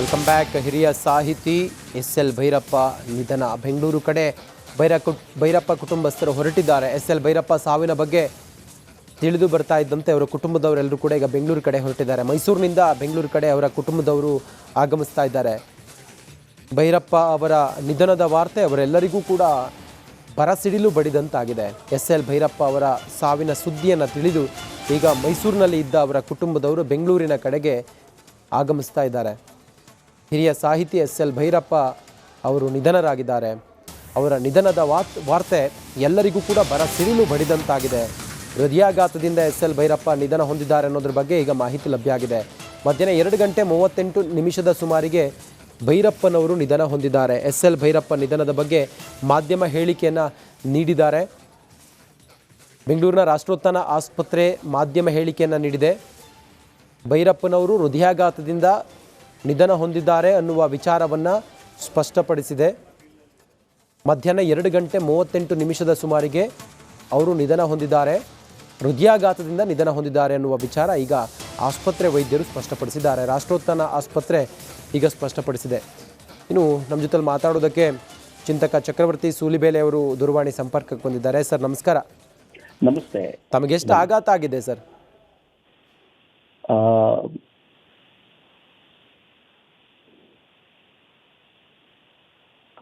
Welcome back, ಹಿರಿಯ ಸಾಹಿತಿ S L Bhyrappa ನಿಧನ. ಬೆಂಗಳೂರು ಕಡೆ ಭೈರ ಭೈರಪ್ಪ ಕುಟುಂಬಸ್ಥರು ಹೊರಟಿದ್ದಾರೆ. ಎಸ್ ಎಲ್ ಭೈರಪ್ಪ ಸಾವಿನ ಬಗ್ಗೆ ತಿಳಿದು ಬರ್ತಾ ಇದ್ದಂತೆ ಅವರ ಕುಟುಂಬದವರೆಲ್ಲರೂ ಕೂಡ ಈಗ ಬೆಂಗಳೂರು ಕಡೆ ಹೊರಟಿದ್ದಾರೆ. ಮೈಸೂರಿನಿಂದ ಬೆಂಗಳೂರು ಕಡೆ ಅವರ ಕುಟುಂಬದವರು ಆಗಮಿಸ್ತಾ ಇದ್ದಾರೆ. ಭೈರಪ್ಪ ಅವರ ನಿಧನದ ವಾರ್ತೆ ಅವರೆಲ್ಲರಿಗೂ ಕೂಡ ಬರಸಿಡಿಲು ಬಡಿದಂತಾಗಿದೆ. ಎಸ್ ಎಲ್ ಭೈರಪ್ಪ ಅವರ ಸಾವಿನ ಸುದ್ದಿಯನ್ನು ತಿಳಿದು ಈಗ ಮೈಸೂರಿನಲ್ಲಿ ಇದ್ದ ಅವರ ಕುಟುಂಬದವರು ಬೆಂಗಳೂರಿನ ಕಡೆಗೆ ಆಗಮಿಸ್ತಾ ಇದ್ದಾರೆ. ಹಿರಿಯ ಸಾಹಿತಿ ಎಸ್ ಎಲ್ ಭೈರಪ್ಪ ಅವರು ನಿಧನರಾಗಿದ್ದಾರೆ. ಅವರ ನಿಧನದ ವಾತ್, ವಾರ್ತೆ ಎಲ್ಲರಿಗೂ ಕೂಡ ಬರ ಸಿಡಿಲು ಬಡಿದಂತಾಗಿದೆ. ಹೃದಯಾಘಾತದಿಂದ ಎಸ್ ಎಲ್ ಭೈರಪ್ಪ ನಿಧನ ಹೊಂದಿದ್ದಾರೆ ಅನ್ನೋದ್ರ ಬಗ್ಗೆ ಈಗ ಮಾಹಿತಿ ಲಭ್ಯ ಆಗಿದೆ. ಮಧ್ಯಾಹ್ನ ಎರಡು ಗಂಟೆ ಮೂವತ್ತೆಂಟು ನಿಮಿಷದ ಸುಮಾರಿಗೆ ಭೈರಪ್ಪನವರು ನಿಧನ ಹೊಂದಿದ್ದಾರೆ. ಎಸ್ ಎಲ್ ಭೈರಪ್ಪ ನಿಧನದ ಬಗ್ಗೆ ಮಾಧ್ಯಮ ಹೇಳಿಕೆಯನ್ನು ನೀಡಿದ್ದಾರೆ. ಬೆಂಗಳೂರಿನ ರಾಷ್ಟ್ರೋತ್ಥಾನ ಆಸ್ಪತ್ರೆ ಮಾಧ್ಯಮ ಹೇಳಿಕೆಯನ್ನು ನೀಡಿದೆ. ಭೈರಪ್ಪನವರು ಹೃದಯಾಘಾತದಿಂದ ನಿಧನ ಹೊಂದಿದ್ದಾರೆ ಅನ್ನುವ ವಿಚಾರವನ್ನು ಸ್ಪಷ್ಟಪಡಿಸಿದೆ. ಮಧ್ಯಾಹ್ನ ಎರಡು ಗಂಟೆ ಮೂವತ್ತೆಂಟು ನಿಮಿಷದ ಸುಮಾರಿಗೆ ಅವರು ನಿಧನ ಹೊಂದಿದ್ದಾರೆ. ಹೃದಯಾಘಾತದಿಂದ ನಿಧನ ಹೊಂದಿದ್ದಾರೆ ಅನ್ನುವ ವಿಚಾರ ಈಗ ಆಸ್ಪತ್ರೆ ವೈದ್ಯರು ಸ್ಪಷ್ಟಪಡಿಸಿದ್ದಾರೆ. ರಾಷ್ಟ್ರೋತ್ಥಾನ ಆಸ್ಪತ್ರೆ ಈಗ ಸ್ಪಷ್ಟಪಡಿಸಿದೆ. ಇನ್ನು ನಮ್ಮ ಜೊತೆಲಿ ಮಾತಾಡೋದಕ್ಕೆ ಚಿಂತಕ ಚಕ್ರವರ್ತಿ ಸೂಲಿಬೇಲೆ ಅವರು ದೂರವಾಣಿ ಸಂಪರ್ಕಕ್ಕೆ ಬಂದಿದ್ದಾರೆ. ಸರ್ ನಮಸ್ಕಾರ. ನಮಸ್ತೆ. ತಮಗೆಷ್ಟು ಆಘಾತ ಆಗಿದೆ ಸರ್?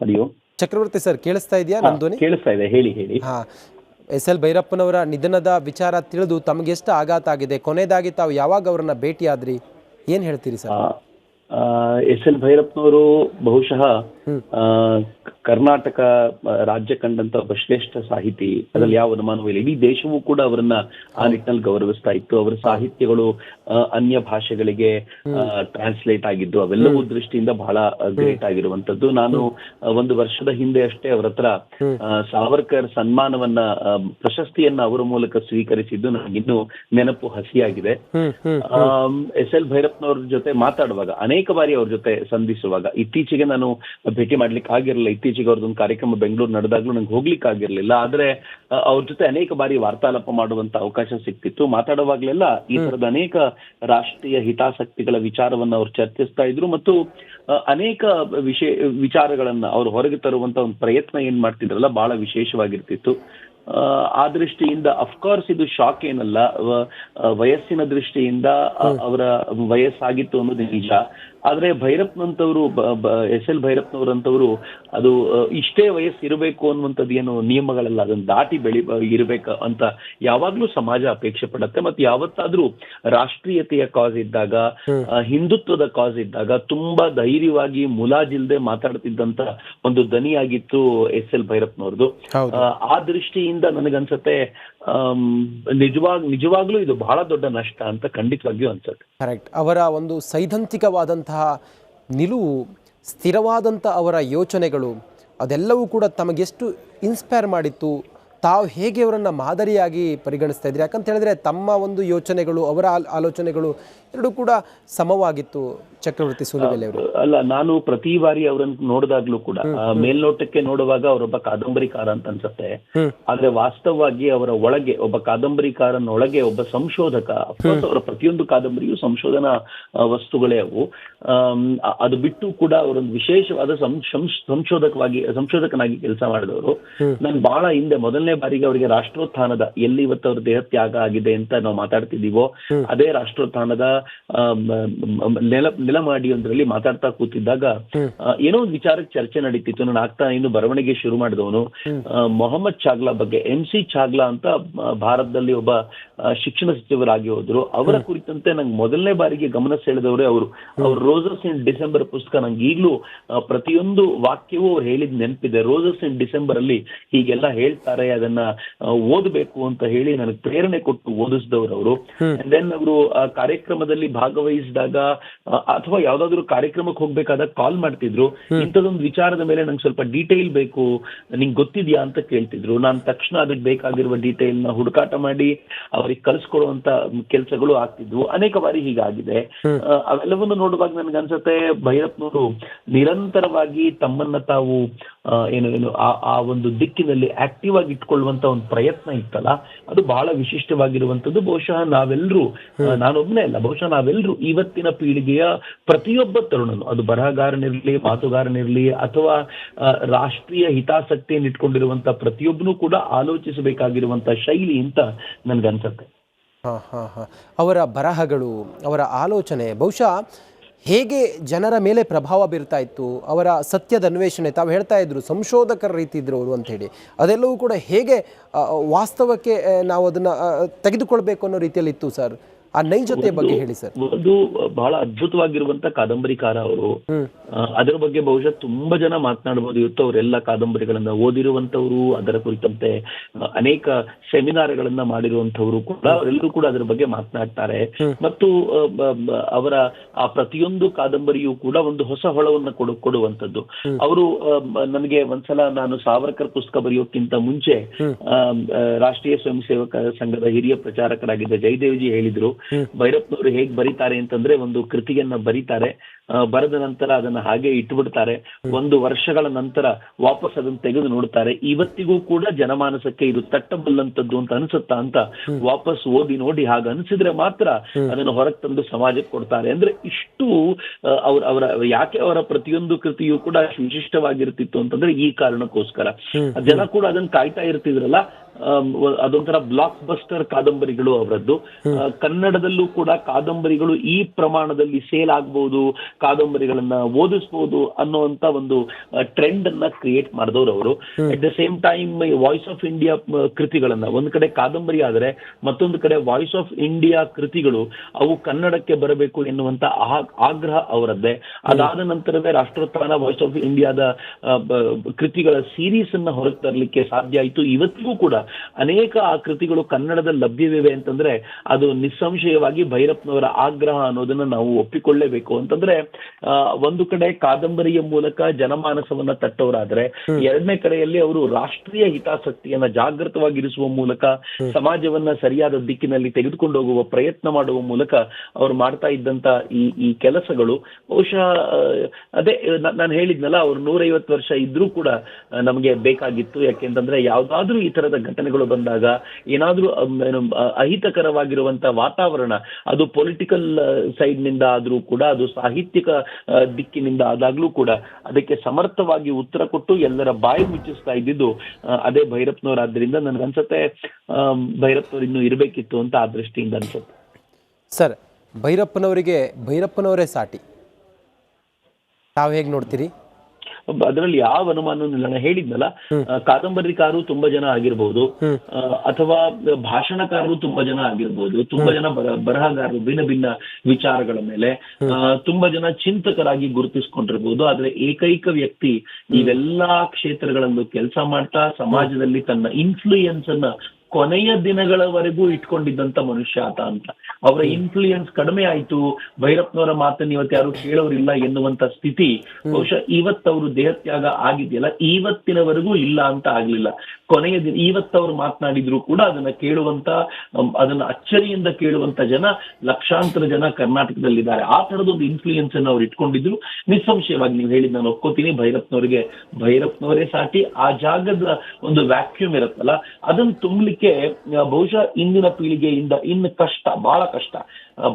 ಹರಿಯೋ ಚಕ್ರವರ್ತಿ ಸರ್ ಕೇಳಿಸ್ತಾ ಇದೆಯಾ ನನ್ನ ಧ್ವನಿ? ಕೇಳಿಸ್ತಾ ಇದೆ ಹೇಳಿ ಹೇಳಿ. ಹಾ ಎಸ್ ಎಲ್ ಭೈರಪ್ಪನವರ ನಿಧನದ ವಿಚಾರ ತಿಳಿದು ತಮಗೆಷ್ಟು ಆಘಾತ ಆಗಿದೆ. ಕೊನೆಯದಾಗಿ ತಾವು ಯಾವಾಗ ಅವರನ್ನ ಭೇಟಿಯಾದ್ರಿ? ಏನ್ ಹೇಳ್ತೀರಿ ಸರ್? ಎಸ್ ಎಲ್ ಭೈರಪ್ಪನವರು ಬಹುಶಃ ಆ, ಕರ್ನಾಟಕ ರಾಜ್ಯ ಕಂಡಂತ ಒಬ್ಬ ಶ್ರೇಷ್ಠ ಸಾಹಿತಿ. ಅದ್ರಲ್ಲಿ ಯಾವ ಅನುಮಾನವೂ ಇಲ್ಲ. ಇಡೀ ದೇಶವೂ ಕೂಡ ಅವರನ್ನ ಆ ನಿಟ್ಟಿನಲ್ಲಿ ಗೌರವಿಸ್ತಾ ಇತ್ತು. ಅವರ ಸಾಹಿತ್ಯಗಳು ಅನ್ಯ ಭಾಷೆಗಳಿಗೆ ಟ್ರಾನ್ಸ್ಲೇಟ್ ಆಗಿದ್ದು ಅವೆಲ್ಲವೂ ದೃಷ್ಟಿಯಿಂದ ಬಹಳ ಗ್ರೇಟ್ ಆಗಿರುವಂತದ್ದು ನಾನು ಒಂದು ವರ್ಷದ ಹಿಂದೆ ಅಷ್ಟೇ ಅವರ ಹತ್ರ ಸಾವರ್ಕರ್ ಸನ್ಮಾನವನ್ನ ಪ್ರಶಸ್ತಿಯನ್ನ ಅವರ ಮೂಲಕ ಸ್ವೀಕರಿಸಿದ್ದು. ನನಗಿನ್ನೂ ನೆನಪು ಹಸಿಯಾಗಿದೆ. ಎಸ್ ಎಲ್ ಭೈರಪ್ಪನವ್ರ ಜೊತೆ ಮಾತಾಡುವಾಗ ಅನೇಕ ಬಾರಿ ಅವ್ರ ಜೊತೆ ಸಂಧಿಸುವಾಗ ಇತ್ತೀಚೆಗೆ ನಾನು ಭೇಟಿ ಮಾಡ್ಲಿಕ್ಕೆ ಆಗಿರಲಿಲ್ಲ. ಇತ್ತೀಚೆಗೆ ಅವ್ರದ್ದೊಂದು ಕಾರ್ಯಕ್ರಮ ಬೆಂಗಳೂರು ನಡೆದಾಗ್ಲೂ ನಂಗೆ ಹೋಗ್ಲಿಕ್ಕೆ ಆಗಿರ್ಲಿಲ್ಲ. ಆದ್ರೆ ಅವ್ರ ಜೊತೆ ಅನೇಕ ಬಾರಿ ವಾರ್ತಾಲಾಪ ಮಾಡುವಂತ ಅವಕಾಶ ಸಿಕ್ತಿತ್ತು. ಮಾತಾಡುವಾಗ್ಲೆಲ್ಲ ಈ ತರದ ಅನೇಕ ರಾಷ್ಟ್ರೀಯ ಹಿತಾಸಕ್ತಿಗಳ ವಿಚಾರವನ್ನ ಅವ್ರು ಚರ್ಚಿಸ್ತಾ ಇದ್ರು ಮತ್ತು ಅನೇಕ ವಿಷಯ ವಿಚಾರಗಳನ್ನ ಅವ್ರು ಹೊರಗೆ ತರುವಂತ ಒಂದು ಪ್ರಯತ್ನ ಏನ್ ಮಾಡ್ತಿದ್ರಲ್ಲ ಬಹಳ ವಿಶೇಷವಾಗಿರ್ತಿತ್ತು. ಆ ದೃಷ್ಟಿಯಿಂದ ಅಫ್ಕೋರ್ಸ್ ಇದು ಶಾಕ್ ಏನಲ್ಲ. ವಯಸ್ಸಿನ ದೃಷ್ಟಿಯಿಂದ ಅವರ ವಯಸ್ಸಾಗಿತ್ತು ಅನ್ನೋದು ನಿಜ. ಆದ್ರೆ ಭೈರಪ್ಪನಂತವ್ರು ಎಸ್ ಎಲ್ ಭೈರಪ್ಪನವ್ರಂತವ್ರು ಅದು ಇಷ್ಟೇ ವಯಸ್ಸು ಇರಬೇಕು ಅನ್ನುವಂಥದ್ದು ಏನು ನಿಯಮಗಳೆಲ್ಲ. ಅದನ್ನ ದಾಟಿ ಬೆಳಿ ಇರಬೇಕು ಅಂತ ಯಾವಾಗ್ಲೂ ಸಮಾಜ ಅಪೇಕ್ಷೆ ಪಡುತ್ತೆ. ಮತ್ತೆ ಯಾವತ್ತಾದ್ರೂ ರಾಷ್ಟ್ರೀಯತೆಯ ಕಾಸ್ ಇದ್ದಾಗ ಹಿಂದುತ್ವದ ಕಾಸ್ ಇದ್ದಾಗ ತುಂಬಾ ಧೈರ್ಯವಾಗಿ ಮುಲಾಜಿಲ್ದೆ ಮಾತಾಡ್ತಿದ್ದಂತ ಒಂದು ದನಿಯಾಗಿತ್ತು ಎಸ್ ಎಲ್ ಭೈರಪ್ಪನವ್ರದ್ದು ಆ, ದೃಷ್ಟಿಯಿಂದ ನನಗನ್ಸತ್ತೆ ನಿಜವಾಗ್, ನಿಜವಾಗ್ಲೂ ಇದು ಬಹಳ ದೊಡ್ಡ ನಷ್ಟ ಅಂತ ಖಂಡಿತವಾಗಿಯೂ ಅನ್ಸುತ್ತೆ. ಕರೆಕ್ಟ್ ಅವರ ಒಂದು ಸೈದ್ಧಾಂತಿಕವಾದಂತಹ ನಿಲುವು ಸ್ಥಿರವಾದಂಥ ಅವರ ಯೋಚನೆಗಳು, ಅದೆಲ್ಲವೂ ಕೂಡ ತಮಗೆಷ್ಟು ಇನ್ಸ್ಪೈರ್ ಮಾಡಿತ್ತು. ತಾವು ಹೇಗೆ ಅವರನ್ನು ಮಾದರಿಯಾಗಿ ಪರಿಗಣಿಸ್ತಾ ಇದ್ರಿ ಯಾಕಂತ ಹೇಳಿದ್ರೆ ತಮ್ಮ ಒಂದು ಯೋಚನೆಗಳು ಅವರ ಆಲೋಚನೆಗಳು ಎರಡೂ ಕೂಡ ಸಮವಾಗಿತ್ತು ಚಕ್ರವರ್ತಿ ಸೂಲಿಬೆಲೆ ಅವರು. ಅಲ್ಲ ನಾನು ಪ್ರತಿ ಬಾರಿ ಅವರನ್ನು ನೋಡಿದಾಗ್ಲೂ ಕೂಡ ಮೇಲ್ನೋಟಕ್ಕೆ ನೋಡುವಾಗ ಅವರೊಬ್ಬ ಕಾದಂಬರಿಕಾರ ಅಂತ ಅನ್ಸುತ್ತೆ. ಆದ್ರೆ ವಾಸ್ತವವಾಗಿ ಅವರ ಒಳಗೆ ಒಬ್ಬ ಕಾದಂಬರಿಕಾರನ ಒಳಗೆ ಒಬ್ಬ ಸಂಶೋಧಕ ಅಫ್ಕೋರ್ಸ್ ಅವರ ಪ್ರತಿಯೊಂದು ಕಾದಂಬರಿಯು ಸಂಶೋಧನಾ ವಸ್ತುಗಳೇ ಅವು. ಅದು ಬಿಟ್ಟು ಕೂಡ ಅವರೊಂದು ವಿಶೇಷವಾದ ಸಂಶ್- ಸಂಶೋಧಕವಾಗಿ ಸಂಶೋಧಕನಾಗಿ ಕೆಲಸ ಮಾಡಿದವರು. ನಾನು ಬಹಳ ಹಿಂದೆ ಮೊದಲನೇ ಬಾರಿಗೆ ಅವರಿಗೆ ರಾಷ್ಟ್ರೋತ್ಥಾನದ ಎಲ್ಲಿ ಇವತ್ತು ಅವ್ರ ದೇಹ ತ್ಯಾಗ ಆಗಿದೆ ಅಂತ ನಾವು ಮಾತಾಡ್ತಿದೀವೋ ಅದೇ ರಾಷ್ಟ್ರೋತ್ಥಾನದ ನೆಲ ನೆಲಮಾಡಿಯೊಂದರಲ್ಲಿ ಮಾತಾಡ್ತಾ ಕೂತಿದ್ದಾಗ ಏನೋ ಒಂದು ವಿಚಾರಕ್ಕೆ ಚರ್ಚೆ ನಡೀತಿತ್ತು. ನಾನು ಆಗ್ತಾ ಇನ್ನು ಬರವಣಿಗೆ ಶುರು ಮಾಡಿದವನು. ಮೊಹಮ್ಮದ್ ಚಾಗ್ಲಾ ಬಗ್ಗೆ ಎಂ ಸಿ ಚಾಗ್ಲಾ ಅಂತ ಭಾರತದಲ್ಲಿ ಒಬ್ಬ ಶಿಕ್ಷಣ ಸಚಿವರಾಗಿ ಹೋದ್ರು. ಅವರ ಕುರಿತಂತೆ ನಂಗೆ ಮೊದಲನೇ ಬಾರಿಗೆ ಗಮನ ಸೆಳೆದವರೇ ಅವರು. ಅವ್ರ ರೋಸಸ್ ಇನ್ ಡಿಸೆಂಬರ್ ಪುಸ್ತಕ ನಂಗೆ ಈಗಲೂ ಪ್ರತಿಯೊಂದು ವಾಕ್ಯವೂ ಅವ್ರು ಹೇಳಿದ್ ನೆನಪಿದೆ. ರೋಸಸ್ ಇನ್ ಡಿಸೆಂಬರ್ ಅಲ್ಲಿ ಹೀಗೆಲ್ಲ ಹೇಳ್ತಾರೆ ಅದನ್ನ ಓದಬೇಕು ಅಂತ ಹೇಳಿ ನನಗೆ ಪ್ರೇರಣೆ ಕೊಟ್ಟು ಓದಿಸಿದವರು ಅವರು. ದೆನ್ ಅವರು ಆ ಕಾರ್ಯಕ್ರಮದಲ್ಲಿ ಭಾಗವಹಿಸಿದಾಗ ಅಥವಾ ಯಾವ್ದಾದ್ರು ಕಾರ್ಯಕ್ರಮಕ್ಕೆ ಹೋಗ್ಬೇಕಾದಾಗ ಕಾಲ್ ಮಾಡ್ತಿದ್ರು. ಇಂಥದೊಂದು ವಿಚಾರದ ಮೇಲೆ ನಂಗೆ ಸ್ವಲ್ಪ ಡೀಟೇಲ್ ಬೇಕು ನಿಂಗೆ ಗೊತ್ತಿದ್ಯಾ ಅಂತ ಕೇಳ್ತಿದ್ರು. ನಾನು ತಕ್ಷಣ ಅದಕ್ಕೆ ಬೇಕಾಗಿರುವ ಡೀಟೇಲ್ನ ಹುಡುಕಾಟ ಮಾಡಿ ಅವ್ರಿಗೆ ಕಳಿಸ್ಕೊಡುವಂತ ಕೆಲಸಗಳು ಆಗ್ತಿದ್ವು. ಅನೇಕ ಬಾರಿ ಹೀಗಾಗಿದೆ. ಅವೆಲ್ಲವನ್ನು ನೋಡುವಾಗ ನನಗೆ ಅನ್ಸುತ್ತೆ ಭೈರಪ್ಪನವರು ನಿರಂತರವಾಗಿ ತಮ್ಮನ್ನ ತಾವು ಏನು ಏನು ಆ ಆ ಒಂದು ದಿಕ್ಕಿನಲ್ಲಿ ಆಕ್ಟಿವ್ ಆಗಿ ಇಟ್ಕೊಳ್ಳುವಂತ ಒಂದು ಪ್ರಯತ್ನ ಇತ್ತಲ್ಲ ಅದು ಬಹಳ ವಿಶಿಷ್ಟವಾಗಿರುವಂತದ್ದು ಬಹುಶಃ ನಾವೆಲ್ಲರೂ ನಾನೊಬ್ಬನೇ ಅಲ್ಲ ಬಹುಶಃ ನಾವೆಲ್ಲರೂ ಇವತ್ತಿನ ಪೀಳಿಗೆಯ ಪ್ರತಿಯೊಬ್ಬ ತರುಣನು ಅದು ಬರಹಗಾರನಿರ್ಲಿ ಮಾತುಗಾರನಿರ್ಲಿ ಅಥವಾ ರಾಷ್ಟ್ರೀಯ ಹಿತಾಸಕ್ತಿಯನ್ನು ಇಟ್ಕೊಂಡಿರುವಂತ ಪ್ರತಿಯೊಬ್ಬನು ಕೂಡ ಆಲೋಚಿಸಬೇಕಾಗಿರುವಂತ ಶೈಲಿ ಅಂತ ನನ್ಗನ್ಸತ್ತೆ. ಹಾ ಹಾ ಹಾ. ಅವರ ಬರಹಗಳು ಅವರ ಆಲೋಚನೆ ಬಹುಶಃ ಹೇಗೆ ಜನರ ಮೇಲೆ ಪ್ರಭಾವ ಬೀರ್ತಾ ಇತ್ತು, ಅವರ ಸತ್ಯದ ಅನ್ವೇಷಣೆ, ತಾವು ಹೇಳ್ತಾ ಇದ್ರು, ಸಂಶೋಧಕರ ರೀತಿ ಇದ್ರು ಅವರು ಅಂತ ಹೇಳಿ. ಅದೆಲ್ಲವೂ ಕೂಡ ಹೇಗೆ ವಾಸ್ತವಕ್ಕೆ ನಾವು ಅದನ್ನ ತೆಗೆದುಕೊಳ್ಬೇಕು ಅನ್ನೋ ರೀತಿಯಲ್ಲಿ ಇತ್ತು, ಸರ್? ಆ ನೈಜತೆ ಬಗ್ಗೆ ಹೇಳಿ ಸರ್. ಒಂದು ಬಹಳ ಅದ್ಭುತವಾಗಿರುವಂತ ಕಾದಂಬರಿಕಾರ ಅವರು. ಅದರ ಬಗ್ಗೆ ಬಹುಶಃ ತುಂಬಾ ಜನ ಮಾತನಾಡಬಹುದು. ಇವತ್ತು ಅವರೆಲ್ಲ ಕಾದಂಬರಿಗಳನ್ನ ಓದಿರುವಂತವ್ರು ಅದರ ಕುರಿತಂತೆ ಅನೇಕ ಸೆಮಿನಾರ್ಗಳನ್ನ ಮಾಡಿರುವಂತವ್ರು ಕೂಡ ಅವರೆಲ್ಲರೂ ಕೂಡ ಅದರ ಬಗ್ಗೆ ಮಾತನಾಡ್ತಾರೆ. ಮತ್ತು ಅವರ ಆ ಪ್ರತಿಯೊಂದು ಕಾದಂಬರಿಯೂ ಕೂಡ ಒಂದು ಹೊಸ ಹೊಳವನ್ನ ಕೊಡು ಕೊಡುವಂತದ್ದು ಅವರು ನನಗೆ ಒಂದ್ಸಲ ನಾನು ಸಾವರ್ಕರ್ ಪುಸ್ತಕ ಬರೆಯೋಕ್ಕಿಂತ ಮುಂಚೆ ರಾಷ್ಟ್ರೀಯ ಸ್ವಯಂ ಸೇವಕ ಸಂಘದ ಹಿರಿಯ ಪ್ರಚಾರಕರಾಗಿದ್ದ ಜಯದೇವ್ಜಿ ಹೇಳಿದ್ರು. ಭೈರಪ್ಪನವರು ಹೇಗ್ ಬರೀತಾರೆ ಅಂತಂದ್ರೆ ಒಂದು ಕೃತಿಯನ್ನ ಬರೀತಾರೆ. ಬರೆದ ನಂತರ ಅದನ್ನ ಹಾಗೆ ಇಟ್ಬಿಡ್ತಾರೆ. ಒಂದು ವರ್ಷಗಳ ನಂತರ ವಾಪಸ್ ಅದನ್ನ ತೆಗೆದು ನೋಡ್ತಾರೆ. ಇವತ್ತಿಗೂ ಕೂಡ ಜನಮಾನಸಕ್ಕೆ ಇದು ತಟ್ಟಬಲ್ಲಂತದ್ದು ಅಂತ ಅನ್ಸುತ್ತಾ ಅಂತ ವಾಪಸ್ ಓದಿ ನೋಡಿ ಹಾಗೆ ಅನಿಸಿದ್ರೆ ಮಾತ್ರ ಅದನ್ನು ಹೊರಗೆ ತಂದು ಸಮಾಜಕ್ಕೆ ಕೊಡ್ತಾರೆ. ಅಂದ್ರೆ ಇಷ್ಟು ಅವ್ರ ಅವರ ಯಾಕೆ ಅವರ ಪ್ರತಿಯೊಂದು ಕೃತಿಯೂ ಕೂಡ ವಿಶಿಷ್ಟವಾಗಿರ್ತಿತ್ತು ಅಂತಂದ್ರೆ ಈ ಕಾರಣಕ್ಕೋಸ್ಕರ. ಜನ ಕೂಡ ಅದನ್ನ ಕಾಯ್ತಾ ಇರ್ತಿದ್ರಲ್ಲ ಅದೊಂಥರ ಬ್ಲಾಕ್ ಬಸ್ಟರ್ ಕಾದಂಬರಿಗಳು ಅವರದ್ದು. ಕನ್ನಡದಲ್ಲೂ ಕೂಡ ಕಾದಂಬರಿಗಳು ಈ ಪ್ರಮಾಣದಲ್ಲಿ ಸೇಲ್ ಆಗ್ಬಹುದು ಕಾದಂಬರಿಗಳನ್ನ ಓದಿಸ್ಬೋದು ಅನ್ನುವಂತ ಒಂದು ಟ್ರೆಂಡ್ ಅನ್ನ ಕ್ರಿಯೇಟ್ ಮಾಡಿದವರು ಅವರು. At the same time voice of India ಕೃತಿಗಳನ್ನ ಒಂದ್ ಕಡೆ ಕಾದಂಬರಿ ಆದರೆ ಮತ್ತೊಂದು ಕಡೆ ವಾಯ್ಸ್ ಆಫ್ ಇಂಡಿಯಾ ಕೃತಿಗಳು ಅವು ಕನ್ನಡಕ್ಕೆ ಬರಬೇಕು ಎನ್ನುವಂತ ಆಗ್ರಹ ಅವರದ್ದೇ. ಅದಾದ ನಂತರವೇ ರಾಷ್ಟ್ರೋತ್ಥಾನ ವಾಯ್ಸ್ ಆಫ್ ಇಂಡಿಯಾದ ಕೃತಿಗಳ ಸೀರೀಸ್ ಅನ್ನ ಹೊರಗೆ ತರಲಿಕ್ಕೆ ಸಾಧ್ಯ ಆಯಿತು. ಇವತ್ತಿಗೂ ಕೂಡ ಅನೇಕ ಆ ಕೃತಿಗಳು ಕನ್ನಡದಲ್ಲಿ ಲಭ್ಯವಿವೆ ಅಂತಂದ್ರೆ ಅದು ನಿಸ್ಸಂಶಯವಾಗಿ ಭೈರಪ್ಪನವರ ಆಗ್ರಹ ಅನ್ನೋದನ್ನ ನಾವು ಒಪ್ಪಿಕೊಳ್ಳೇಬೇಕು. ಅಂತಂದ್ರೆ ಒಂದು ಕಡೆ ಕಾದಂಬರಿಯ ಮೂಲಕ ಜನಮಾನಸವನ್ನ ತಟ್ಟವರಾದ್ರೆ ಎರಡನೇ ಕಡೆಯಲ್ಲಿ ಅವರು ರಾಷ್ಟ್ರೀಯ ಹಿತಾಸಕ್ತಿಯನ್ನ ಜಾಗೃತವಾಗಿರಿಸುವ ಮೂಲಕ ಸಮಾಜವನ್ನ ಸರಿಯಾದ ದಿಕ್ಕಿನಲ್ಲಿ ತೆಗೆದುಕೊಂಡು ಹೋಗುವ ಪ್ರಯತ್ನ ಮಾಡುವ ಮೂಲಕ ಅವ್ರು ಮಾಡ್ತಾ ಇದ್ದಂತ ಈ ಈ ಕೆಲಸಗಳು ಬಹುಶಃ ಅದೇ ನಾನು ಹೇಳಿದ್ನಲ್ಲ ಅವ್ರು ನೂರೈವತ್ತು ವರ್ಷ ಇದ್ರೂ ಕೂಡ ನಮಗೆ ಬೇಕಾಗಿತ್ತು. ಯಾಕೆಂತಂದ್ರೆ ಯಾವ್ದಾದ್ರೂ ಈ ತರದ ಘಟನೆಗಳು ಬಂದಾಗ ಏನಾದ್ರೂ ಅಹಿತಕರವಾಗಿರುವಂತ ವಾತಾವರಣ ಅದು ಪೊಲಿಟಿಕಲ್ ಸೈಡ್ನಿಂದ ಆದ್ರೂ ಕೂಡ ಅದು ಸಾಹಿತ್ಯಿಕ ಆ, ದಿಕ್ಕಿನಿಂದ ಆದಾಗ್ಲೂ ಕೂಡ ಅದಕ್ಕೆ ಸಮರ್ಥವಾಗಿ ಉತ್ತರ ಕೊಟ್ಟು ಎಲ್ಲರ ಬಾಯಿ ಮುಚ್ಚಿಸ್ತಾ ಇದ್ದಿದ್ದು ಅದೇ ಭೈರಪ್ಪನವರಾದ್ರಿಂದ ನನ್ಗನ್ಸತ್ತೆ ಭೈರಪ್ಪನವ್ರು ಇನ್ನೂ ಇರಬೇಕಿತ್ತು ಅಂತ ಆ ದೃಷ್ಟಿಯಿಂದ ಅನ್ಸುತ್ತೆ. ಸರ್ ಭೈರಪ್ಪನವರಿಗೆ ಭೈರಪ್ಪನವರೇ ಸಾಟಿ. ತಾವು ಹೇಗೆ ನೋಡ್ತೀರಿ? ಅದರಲ್ಲಿ ಯಾವ ಅನುಮಾನ ನಾನು ಹೇಳಿದ್ನಲ್ಲ ಕಾದಂಬರಿಕಾರರು ತುಂಬಾ ಜನ ಆಗಿರ್ಬೋದು ಅಥವಾ ಭಾಷಣಕಾರರು ತುಂಬಾ ಜನ ಆಗಿರ್ಬೋದು ತುಂಬಾ ಜನ ಬರ ಬರಹಗಾರರು ಭಿನ್ನ ಭಿನ್ನ ವಿಚಾರಗಳ ಮೇಲೆ ತುಂಬಾ ಜನ ಚಿಂತಕರಾಗಿ ಗುರುತಿಸ್ಕೊಂಡಿರ್ಬೋದು. ಆದ್ರೆ ಏಕೈಕ ವ್ಯಕ್ತಿ ಇವೆಲ್ಲಾ ಕ್ಷೇತ್ರಗಳಲ್ಲೂ ಕೆಲಸ ಮಾಡ್ತಾ ಸಮಾಜದಲ್ಲಿ ತನ್ನ ಇನ್ಫ್ಲೂಯೆನ್ಸ್ ಅನ್ನ ಕೊನೆಯ ದಿನಗಳವರೆಗೂ ಇಟ್ಕೊಂಡಿದ್ದಂತ ಮನುಷ್ಯ ಆತ ಅಂತ. ಅವರ ಇನ್ಫ್ಲೂಯೆನ್ಸ್ ಕಡಿಮೆ ಆಯ್ತು. ಭೈರಪ್ಪನವರ ಮಾತನ್ನ ಇವತ್ತು ಯಾರು ಕೇಳೋರಿಲ್ಲ ಎನ್ನುವಂತ ಸ್ಥಿತಿ. ಬಹುಶಃ ಇವತ್ತವರು ದೇಹತ್ಯಾಗ ಆಗಿದೆಯಲ್ಲ ಇವತ್ತಿನವರೆಗೂ ಇಲ್ಲ ಅಂತ ಆಗ್ಲಿಲ್ಲ. ಕೊನೆಯ ದಿನ ಇವತ್ತವ್ರು ಮಾತನಾಡಿದ್ರು ಕೂಡ ಅದನ್ನ ಕೇಳುವಂತ ಅದನ್ನ ಅಚ್ಚರಿಯಿಂದ ಕೇಳುವಂತ ಜನ ಲಕ್ಷಾಂತರ ಜನ ಕರ್ನಾಟಕದಲ್ಲಿದ್ದಾರೆ. ಆ ತರದೊಂದು ಇನ್ಫ್ಲೂಯೆನ್ಸ್ ಅನ್ನು ಅವ್ರು ಇಟ್ಕೊಂಡಿದ್ರು. ನಿಸ್ಸಂಶಯವಾಗಿ ನೀವು ಹೇಳಿದ್ ನಾನು ಒಪ್ಕೋತೀನಿ. ಭೈರಪ್ಪನವರಿಗೆ ಭೈರಪ್ಪನವರೇ ಸಾಟಿ ಆ ಜಾಗದ ಒಂದು ವ್ಯಾಕ್ಯೂಮ್ ಇರುತ್ತಲ್ಲ ಅದನ್ನು ತುಂಬಲಿಕ್ಕೆ ಆ, ಬಹುಶಃ ಇಂದಿನ ಪೀಳಿಗೆಯಿಂದ ಇನ್ನು ಕಷ್ಟ ಬಹಳ ಕಷ್ಟ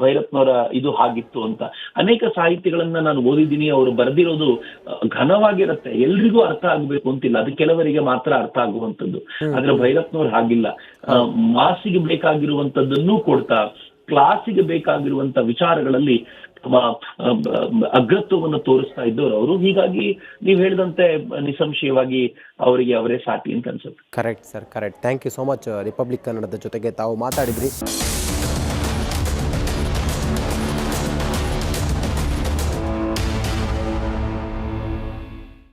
ಭೈರತ್ನವರ ಇದು ಆಗಿತ್ತು ಅಂತ. ಅನೇಕ ಸಾಹಿತ್ಯಗಳನ್ನ ನಾನು ಓದಿದ್ದೀನಿ ಅವರು ಬರೆದಿರೋದು ಘನವಾಗಿರುತ್ತೆ. ಎಲ್ರಿಗೂ ಅರ್ಥ ಆಗ್ಬೇಕು ಅಂತಿಲ್ಲ. ಅದು ಕೆಲವರಿಗೆ ಮಾತ್ರ ಅರ್ಥ ಆಗುವಂತದ್ದು ಆದ್ರೆ ಭೈರಪ್ಪನವ್ರು ಹಾಗಿಲ್ಲ. ಮಾಸಿಗೆ ಬೇಕಾಗಿರುವಂತದ್ದನ್ನೂ ಕೊಡ್ತಾ ಕ್ಲಾಸಿಗೆ ಬೇಕಾಗಿರುವಂತ ವಿಚಾರಗಳಲ್ಲಿ ಅಗ್ರತ್ವವನ್ನು ತೋರಿಸ್ತಾ ಇದ್ದವರು ಅವರು, ಹೀಗಾಗಿ ನೀವು ಹೇಳಿದಂತೆ ನಿಸ್ಸಂಶಯವಾಗಿ ಅವರಿಗೆ ಅವರೇ ಸಾಟಿ ಅಂತ ಅನ್ಸುತ್ತೆ. Correct sir correct thank you so much Republic ಕನ್ನಡದ ಜೊತೆಗೆ ತಾವು ಮಾತಾಡಿದ್ರಿ.